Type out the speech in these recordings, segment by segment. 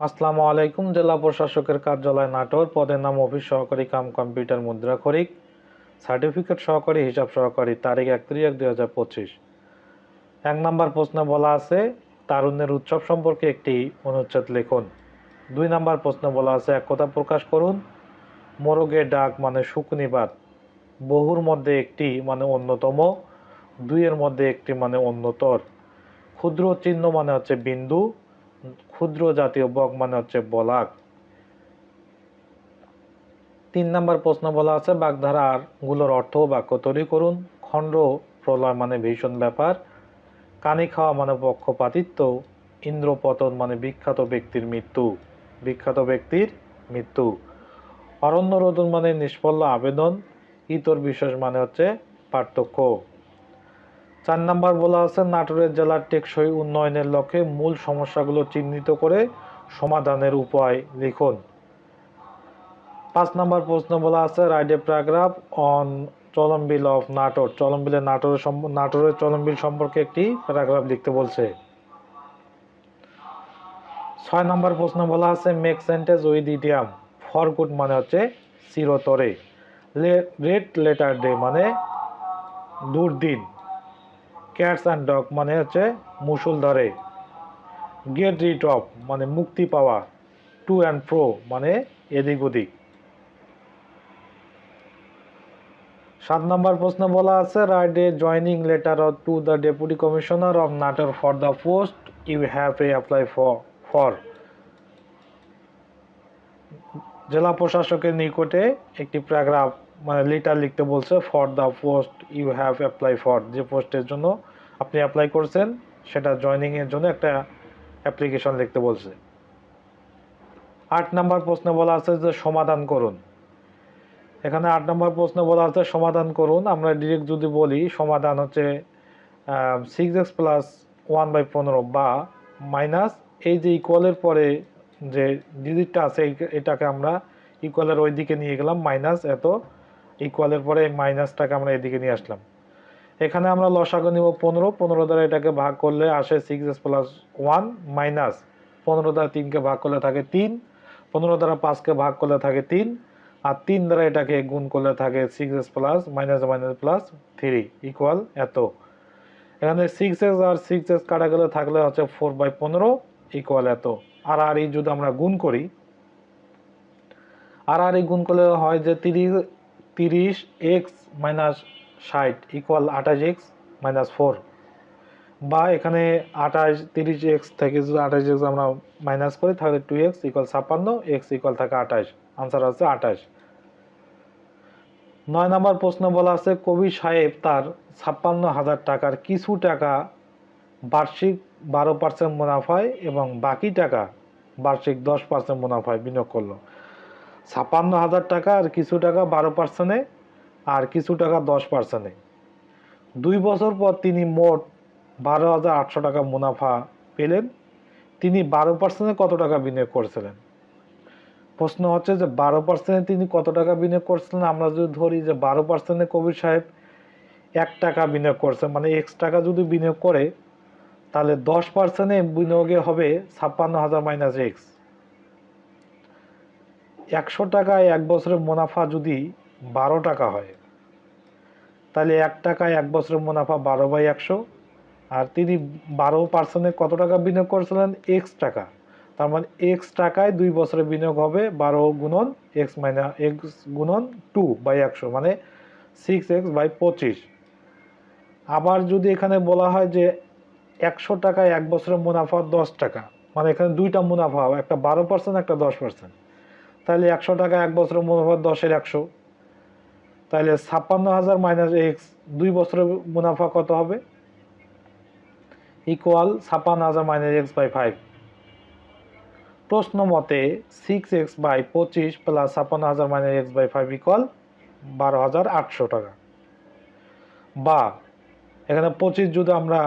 আসসালামু আলাইকুম, জেলা প্রশাসকের কার্যালয় নাটোর। পদের নাম অফিস সহকারী কাম কম্পিউটার মুদ্রাক্ষরিক সার্টিফিকেট সহকারী, হিসাব সহকারী, তারিখ একত্রিশ এক দুই হাজার পঁচিশ। এক নম্বর প্রশ্নে বলা আছে, তারুণ্যের উৎসব সম্পর্কে একটি অনুচ্ছেদ লিখুন। দুই নম্বর প্রশ্নে বলা আছে, এক কথা প্রকাশ করুন মোরগে ডাক মানে শুকনিবার বহুর মধ্যে একটি মানে অন্যতম, দুইয়ের মধ্যে একটি মানে অন্যতর। ক্ষুদ্র চিহ্ন মানে হচ্ছে বিন্দু ক্ষুদ্র জাতীয় বক মানে হচ্ছে বলাক। তিন নম্বর প্রশ্ন বলা আছে বাগধারারগুলোর অর্থ বাক্য তৈরি করুন। খণ্ড প্রলয় মানে ভীষণ ব্যাপার। কানি খাওয়া মানে পক্ষপাতিত্ব। ইন্দ্রপতন মানে বিখ্যাত ব্যক্তির মৃত্যু। বিখ্যাত ব্যক্তির মৃত্যু। অরণ্য রোদন মানে নিষ্ফল্য আবেদন। ইতর বিশেষ মানে হচ্ছে পার্থক্য। চার নাম্বার বলা আছে, নাটোরের জেলার টেকসই উন্নয়নের লক্ষ্যে মূল সমস্যাগুলো চিহ্নিত করে সমাধানের উপায় লিখুন। পাঁচ নাম্বার প্রশ্ন বলা আছে রাইট এ প্যারাগ্রাফ অন চলমবিল অফ নাটোর। চলমবিলের নাটোরের নাটোরের চলমবিল সম্পর্কে একটি প্যারাগ্রাফ লিখতে বলছে। ছয় নম্বর প্রশ্ন বলা আছে make sentence with idiom for good মানে হচ্ছে চিরতরে। রেড লেটার ডে মানে দুর্দিন। ক্যাটস অ্যান্ড ডগ মানে হচ্ছে মুসুল ধরে গেট রিট অফ মানে মুক্তি পাওয়া। টু অ্যান্ড প্রো মানে এদিক ওদিক। সাত নম্বর প্রশ্ন বলা আছে write a joining letter to the deputy commissioner of Natore for the post you have a apply for. জেলা প্রশাসকের নিকটে একটি প্যারাগ্রাফ মানে লেটার লিখতে বলছে for the post you have apply for যে পোস্টের জন্য আপনি অ্যাপ্লাই করছেন, সেটা জয়নিং এর জন্য একটা অ্যাপ্লিকেশন লিখতে বলছে। আট নাম্বার প্রশ্নে বলা আছে যে, সমাধান করুন। এখানে আট নম্বর প্রশ্ন বলা আছে, সমাধান করুন। আমরা ডিরেক্ট যদি বলি, সমাধান হচ্ছে six x plus one by পনেরো বা মাইনাস এই যে ইকুয়ালের পরে যে ডিজিটটা আছে এটাকে আমরা ইকুয়ালের ওই দিকে নিয়ে গেলাম মাইনাস এত ইকুয়ালের পরে মাইনাসটাকে আমরা এদিকে নিয়ে আসলাম। এখানে আমরা লসাগু নিব পনেরো পনেরো দ্বারা এটাকে ভাগ করলে আসে six x plus one minus পনেরো দ্বারা তিনকে ভাগ করলে থাকে তিন, পনেরো দ্বারা পাঁচকে ভাগ করলে থাকে তিন, আর তিন দ্বারা এটাকে গুণ করলে থাকে six x plus minus minus plus three equal এত। এখানে সিক্স এস আর সিক্স এস কাটা গেলে থাকলে হচ্ছে ফোর বাই পনেরো ইকুয়াল এত। আর আর এই যদি আমরা গুণ করি, আর আর এই গুণ করলে হয় যে তিরিশ তিরিশ এক্স মাইনাস ষাট ইকুয়াল আঠাশ এক্স মাইনাস ফোর। বা এখানে আঠাশ, তিরিশ এক্স থেকে যদি আঠাশ এক্স আমরা মাইনাস করি, তাহলে টু এক্স ইকুয়াল ছাপ্পান্ন, এক্স ইকুয়াল থাকে আঠাশ। আনসার আছে আঠাশ। নয় নম্বর প্রশ্ন বলা আছে, কবি সাহেব তার ছাপ্পান্ন হাজার টাকার কিছু টাকা বার্ষিক বারো পার্সেন্ট মুনাফায় এবং বাকি টাকা বার্ষিক দশ পার্সেন্ট মুনাফায় বিনিয়োগ করল। ছাপ্পান্ন হাজার টাকা আর কিছু টাকা বারো পার্সেন্টে আর কিছু টাকা দশ পার্সেন্টে। দুই বছর পর তিনি মোট বারো হাজার আটশো টাকা মুনাফা পেলেন। তিনি বারো পার্সেন্টে কত টাকা বিনিয়োগ করেছিলেন? প্রশ্ন হচ্ছে যে বারো পার্সেন্টে তিনি কত টাকা বিনিয়োগ করছিলেন? আমরা যদি ধরি যে বারো পার্সেন্টে কবির সাহেব এক টাকা বিনিয়োগ করছে মানে এক্স টাকা যদি বিনিয়োগ করে, তাহলে দশ পার্সেন্টে বিনিয়োগে হবে ছাপ্পান্ন হাজার মাইনাস এক্স। একশো টাকায় এক বছরের মুনাফা যদি বারো টাকা হয়, তাহলে এক টাকায় এক বছরের মুনাফা বারো বাই একশো। আর তিনি বারো পার্সেন্টে কত টাকা বিনিয়োগ করেছিলেন? এক্স টাকা। তার মানে এক্স টাকায় দুই বছরে বিনিয়োগ হবে বারো গুণন এক্স মাইনাস এক্স গুণন টু বাই একশো মানে সিক্স এক্স বাই পঁচিশ। আবার যদি এখানে বলা হয় যে একশো টাকায় এক বছরের মুনাফা দশ টাকা মানে এখানে দুইটা মুনাফা হবে একটা বারো পার্সেন্ট, একটা দশ পার্সেন্ট। তাহলে একশো টাকা এক বছরের মুনাফা, দশের একশো। তাহলে ছাপ্পান্ন হাজার মাইনাস এক্স দুই বছরের মুনাফা কত হবে? ইকুয়াল ছাপ্পান্ন হাজার মাইনাস এক্স বাই ফাইভ প্রশ্ন মতে সিক্স এক্স বাই পঁচিশ প্লাস ছাপ্পান্ন হাজার minus x by five equal বারো হাজার আটশো টাকা। বা এখানে পঁচিশ যদি আমরা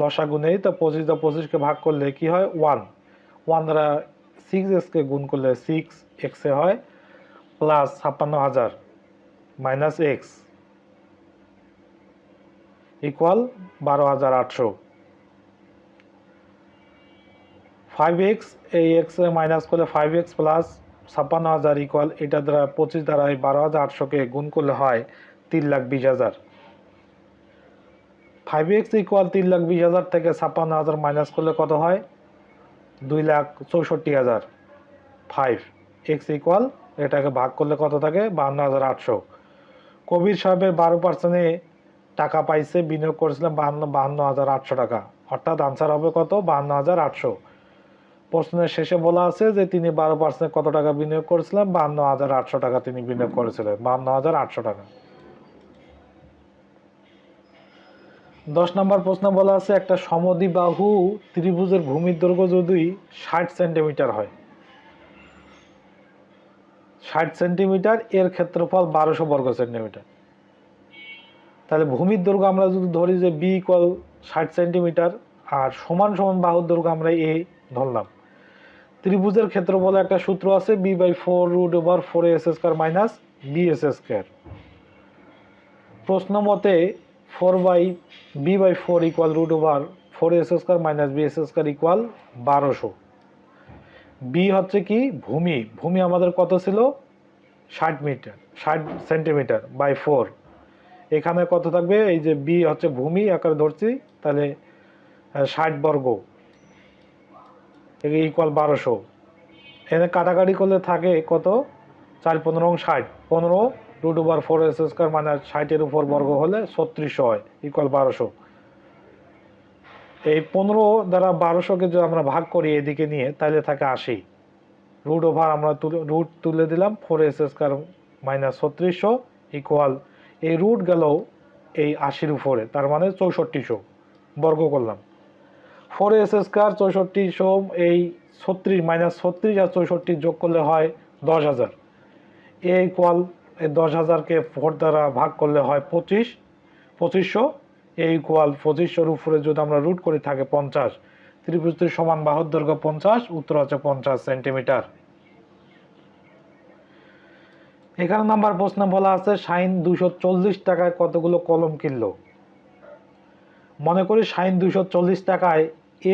লসাগু নেই, তো পঁচিশ দা পঁচিশকে ভাগ করলে কি হয়? ওয়ান ওয়ান দ্বারা সিক্স এক্সকে গুণ করলে সিক্স এক্সে হয় প্লাস ছাপ্পান্ন হাজার মাইনাস এক্স ইকুয়াল বারো হাজার আটশো। ফাইভ এক্স এই এক্স মাইনাস করলে ফাইভ এক্স প্লাস ছাপ্পান্ন হাজার ইকুয়াল এটা দ্বারা পঁচিশ দ্বারা এই বারো হাজার আটশোকে গুণ করলে হয় তিন লাখ বিশ হাজার। ফাইভ এক্স ইকুয়াল তিন লাখ বিশ হাজার থেকে ছাপ্পান্ন হাজার মাইনাস করলে কত হয়? দুই লাখ চৌষট্টি হাজার। ফাইভ এক্স ইকুয়াল এটাকে ভাগ করলে কত থাকে? বাহান্ন হাজার আটশো। কবির সাহেবের বারো পার্সেন্টে টাকা পাইছে, বিনিয়োগ করেছিলাম বাহান্ন বাহান্ন হাজার আটশো টাকা। অর্থাৎ আনসার হবে কত? বাহান্ন হাজার আটশো। প্রশ্নের শেষে বলা আছে যে, তিনি বারো পার্সেন্ট কত টাকা বিনিয়োগ করেছিলেন? বাহান্ন হাজার আটশো টাকা তিনি বিনিয়োগ করেছিলেন। বাহান্ন হাজার আটশো টাকা। দশ নম্বর প্রশ্ন বলা আছে, একটা সমদ্বিবাহু ত্রিভুজের ভূমির দৈর্ঘ্য যদি ষাট সেন্টিমিটার হয়। ষাট সেন্টিমিটার, এর ক্ষেত্রফল বারোশো বর্গ সেন্টিমিটার। তাহলে ভূমির দৈর্ঘ্য আমরা যদি ধরি যে বি ইকুয়াল ষাট সেন্টিমিটার, আর সমান সমান বাহুর দৈর্ঘ্য আমরা এ ধরলাম। ত্রিভুজের ক্ষেত্রফলে একটা সূত্র আছে, B by four root over four S square minus B S square. প্রশ্ন মতে four by B by four equal root over four S square minus B S square equal বারোশো। বি হচ্ছে কি ভূমি। ভূমি আমাদের কত ছিল? ষাট মিটার, ষাট সেন্টিমিটার বাই ফোর এখানে কত থাকবে? এই যে বি হচ্ছে ভূমি আকারে ধরছি, তাহলে ষাট বর্গ। ইকুয়াল বারোশো। এখানে কাটাকাটি করলে থাকে কত? চার পনেরো ষাট। পনেরো root over four S square মানে ষাটের উপর বর্গ হলে ছত্রিশশো হয় ইকুয়াল বারোশো। এই পনেরো দ্বারা বারোশোকে যদি আমরা ভাগ করি এদিকে নিয়ে, তাহলে থাকে আশি। রুট ওভার আমরা তুলে রুট তুলে দিলাম ফোর এস স্কোয়ার মাইনাস ছত্রিশশো ইকুয়াল এই রুট গেল এই আশির উপরে, তার মানে চৌষট্টিশো, বর্গ করলাম। ফোর এস স্কোয়ার চৌষট্টিশো, এই ছত্রিশ মাইনাস ছত্রিশ আর চৌষট্টি যোগ করলে হয় দশ হাজার। এ ইকুয়াল এই দশ হাজারকে ফোর দ্বারা ভাগ করলে হয় পঁচিশ, পঁচিশশো, এ ইকুয়াল পঁচিশশোর উপরে যদি আমরা রুট করে থাকে পঞ্চাশ। ত্রিভুজটির সমান বাহুর দৈর্ঘ্য পঞ্চাশ, উত্তর হচ্ছে পঞ্চাশ সেন্টিমিটার এখানে নাম্বার প্রশ্ন বলা আছে, সাইন দুশো চল্লিশ টাকায় কতগুলো কলম কিনলো? মনে করি সাইন দুশো চল্লিশ টাকায়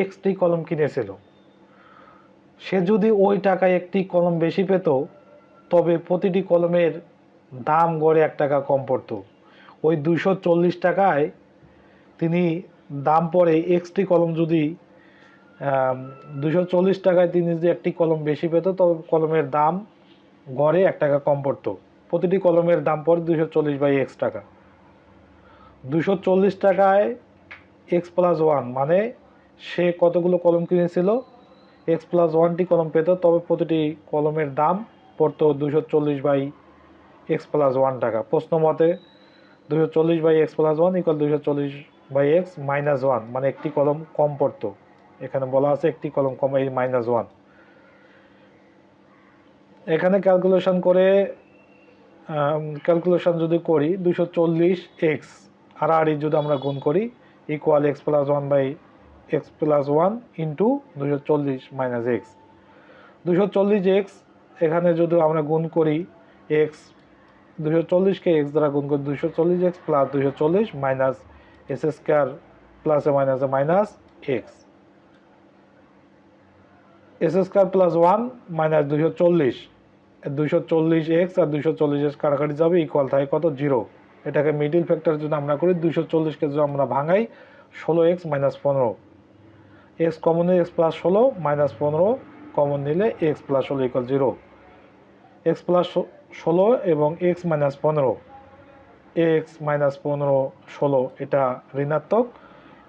এক্সটি কলম কিনেছিল। সে যদি ওই টাকায় একটি কলম বেশি পেত, তবে প্রতিটি কলমের দাম গড়ে এক টাকা কম পড়তো। ওই দুশো চল্লিশ টাকায় তিনি দাম পড়ে এক্সটি কলম যদি দুশো চল্লিশ টাকায় তিনি যদি একটি কলম বেশি পেত তবে কলমের দাম গড়ে এক টাকা কম পড়তো। প্রতিটি কলমের দাম পড়ে দুশো চল্লিশ বাই এক্স টাকা। দুশো চল্লিশ টাকায় এক্স প্লাস ওয়ান মানে সে কতগুলো কলম কিনেছিল? এক্স প্লাস ওয়ানটি কলম পেত, তবে প্রতিটি কলমের দাম পড়তো দুশো চল্লিশ বাই এক্স প্লাস ওয়ান টাকা। প্রশ্ন মতে দুশো চল্লিশ by x plus one equal দুশো চল্লিশ বাই এক্স মাইনাস ওয়ান মানে একটি কলম কম পড়তো। এখানে বলা আছে একটি কলম কম, এই মাইনাস ওয়ান এখানে ক্যালকুলেশন করে ক্যালকুলেশন যদি করি দুশো চল্লিশ এক্স, আর যদি আমরা গুণ করি equal x plus one by x plus one into দুশো চল্লিশ মাইনাস এক্স। দুশো চল্লিশ এক্স, এখানে যদি আমরা গুণ করি, এক্স দুশো চল্লিশকে এক্স দ্বারা গুণ করি দুশো চল্লিশ এক্স প্লাস দুশো চল্লিশ মাইনাস এস স্কোয়ার প্লাসে মাইনাসে minus x x square plus one minus দুশো চল্লিশ। দুশো চল্লিশ এক্স আর দুশো চল্লিশ এক্স কাটাকাটি যাবে ইকুয়াল থাকে কত? জিরো এটাকে মিডিল ফ্যাক্টর যদি আমরা করি দুশো চল্লিশকে যদি আমরা ভাঙাই, ষোলো এক্স মাইনাস পনেরো। এক্স কমন নিলে এক্স প্লাস ষোলো মাইনাস পনেরো কমন নিলে এক্স প্লাস ষোলো ইকুয়াল জিরো এক্স প্লাস ষোলো এবং এক্স মাইনাস পনেরো। এক্স মাইনাস পনেরো, ষোলো, এটা ঋণাত্মক।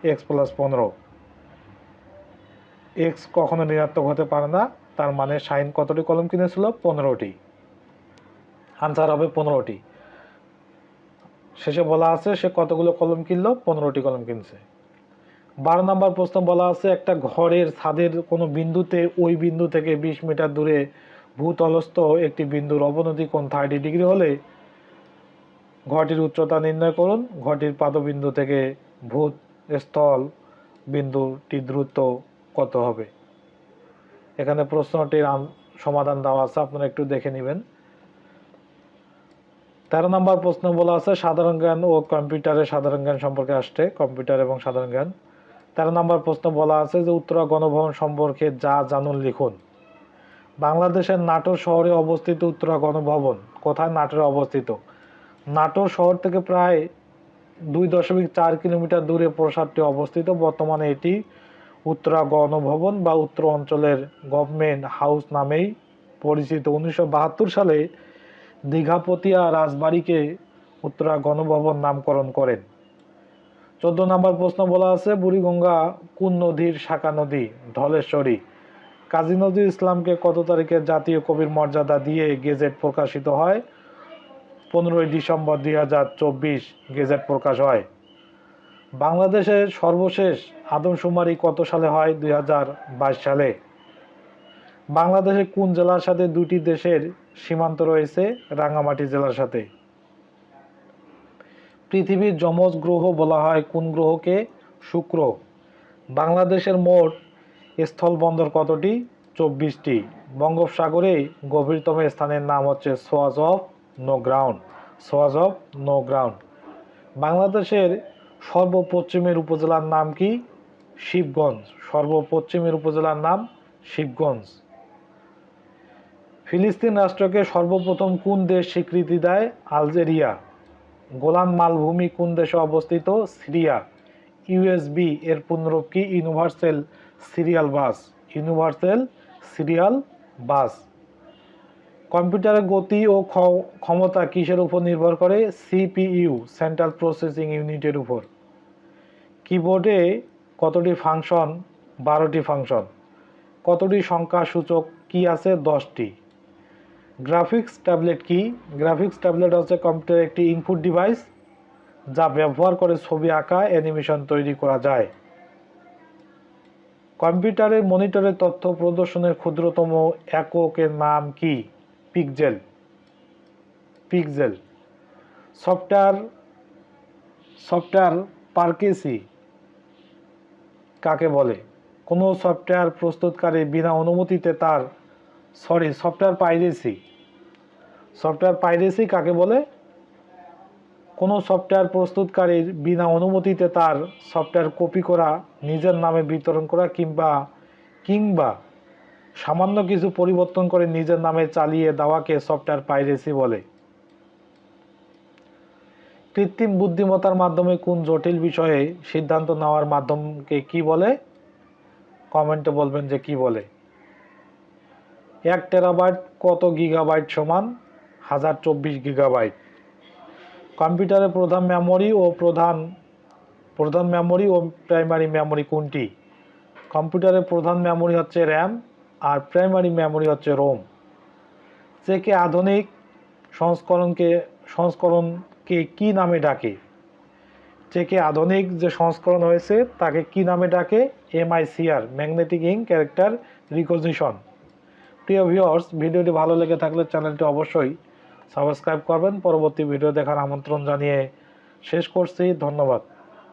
এক্স প্লাস পনেরো। এক্স কখনো ঋণাত্মক হতে পারে না, তার মানে সাইন কতটি কলম কিনেছিল? পনেরোটি। আনসার হবে পনেরোটি। শেষে বলা আছে সে কতগুলো কলম কিনলো? পনেরোটি কলম কিনছে। বারো নম্বর প্রশ্ন বলা আছে, একটা ঘরের ছাদের কোনো বিন্দুতে ওই বিন্দু থেকে বিশ মিটার দূরে ভূতলস্থ একটি বিন্দুর অবনতি কোণ থার্টি ডিগ্রি হলে ঘরটির উচ্চতা নির্ণয় করুন। ঘরটির পাদবিন্দু থেকে ভূত স্থল বিন্দুটি দ্রুত কত হবে? এখানে প্রশ্নটির সমাধান দেওয়া আছে, আপনারা একটু দেখে নেবেন। তেরো নম্বর প্রশ্ন বলা আছে, সাধারণ জ্ঞান ও কম্পিউটারের সাধারণ জ্ঞান সম্পর্কে আসছে, কম্পিউটার এবং সাধারণ জ্ঞান। তেরো নম্বর প্রশ্ন বলা আছে যে উত্তরা গণভবন সম্পর্কে যা জানুন লিখুন। বাংলাদেশের নাটোর শহরে অবস্থিত উত্তরা গণভবন। কোথায় নাটোরে অবস্থিত? নাটোর শহর থেকে প্রায় দুই দশমিক চার কিলোমিটার দূরে প্রসাদটি অবস্থিত। বর্তমানে এটি উত্তরা গণভবন বা উত্তর অঞ্চলের গভর্নমেন্ট হাউস নামেই পরিচিত। উনিশশো বাহাত্তর সালে দীঘাপতিয়া রাজবাড়িকে উত্তরা গণভবন নামকরণ করেন। চোদ্দ নম্বর প্রশ্ন বলা আছে, বুড়িগঙ্গা কোন নদীর শাখা নদী? ধলেশ্বরী। কাজী নজরুল ইসলামকে কত তারিখে জাতীয় কবির মর্যাদা দিয়ে গেজেট প্রকাশিত হয়? পনেরোই ডিসেম্বর দুই হাজার চব্বিশ গেজেট প্রকাশ হয়। বাংলাদেশের সর্বশেষ আদমশুমারি কত সালে হয়? দুই হাজার বাইশ সালে। বাংলাদেশের কোন জেলার সাথে দুটি দেশের সীমান্ত রয়েছে? রাঙ্গামাটি জেলার সাথে। পৃথিবীর যমজ গ্রহ বলা হয় কোন গ্রহকে? শুক্র। বাংলাদেশের মোট স্থলবন্দর কতটি? চব্বিশটি। বঙ্গোপসাগরে গভীরতম স্থানের নাম হচ্ছে swatch of no ground. Swatch of no ground. বাংলাদেশের সর্বপশ্চিমের উপজেলার নাম কি? শিবগঞ্জ। সর্বপশ্চিমের উপজেলার নাম শিবগঞ্জ। ফিলিস্তিন রাষ্ট্রকে সর্বপ্রথম কোন দেশ স্বীকৃতি দেয়? আলজেরিয়া। গোলান মালভূমি কোন দেশে অবস্থিত? সিরিয়া। ইউএসবি এর পুনরূপ কি universal serial bus, universal serial bus. কম্পিউটারের গতি ও ক্ষ- ক্ষমতা কিসের উপর নির্ভর করে? সিপিইউ, সেন্ট্রাল প্রসেসিং ইউনিটের উপর। কিবোর্ডে কতটি ফাংশন? বারোটি ফাংশন। কতটি সংখ্যা সূচক কি আছে? দশটি। গ্রাফিক্স ট্যাবলেট কি? গ্রাফিক্স ট্যাবলেট হচ্ছে কম্পিউটারের একটি ইনপুট ডিভাইস যা ব্যবহার করে ছবি আঁকা, অ্যানিমেশন তৈরি করা যায়। কম্পিউটারের মনিটরের তথ্য প্রদর্শনের ক্ষুদ্রতম এককের নাম কি? Pixel pixel software software piracy কাকে বলে? কোনো সফটওয়্যার প্রস্তুতকারী বিনা অনুমতিতে তার sorry software piracy software piracy কাকে বলে? কোনো সফটওয়্যার প্রস্তুতকারীর বিনা অনুমতিতে তার সফটওয়্যার কপি করা, নিজের নামে বিতরণ করা কিংবা কিংবা সামান্য কিছু পরিবর্তন করে নিজের নামে চালিয়ে দেওয়াকে সফটওয়্যার পাইরেসি বলে। কৃত্রিম বুদ্ধিমত্তার মাধ্যমে কোন জটিল বিষয়ে সিদ্ধান্ত নেওয়ার মাধ্যমকে কি বলে? কমেন্টে বলবেন যে কি বলে। এক টেরাবাইট কত গিগাবাইট সমান? হাজার চব্বিশ গিগাবাইট কম্পিউটারের প্রধান মেমরি ও প্রধান প্রধান মেমরি ও প্রাইমারি মেমরি কোনটি? কম্পিউটারের প্রধান মেমরি হচ্ছে র্যাম আর প্রাইমারি মেমরি হচ্ছে রোম চেকে আধুনিক সংস্করণকে সংস্করণকে কি নামে ডাকে? চেকে আধুনিক যে সংস্করণ হয়েছে, তাকে কি নামে ডাকে? MICR magnetic ink character recognition প্রিয় ভিউয়ার্স ভিডিওটি ভালো লেগে থাকলে চ্যানেলটি অবশ্যই সাবস্ক্রাইব করবেন। পরবর্তী ভিডিও দেখার আমন্ত্রণ জানিয়ে শেষ করছি। ধন্যবাদ।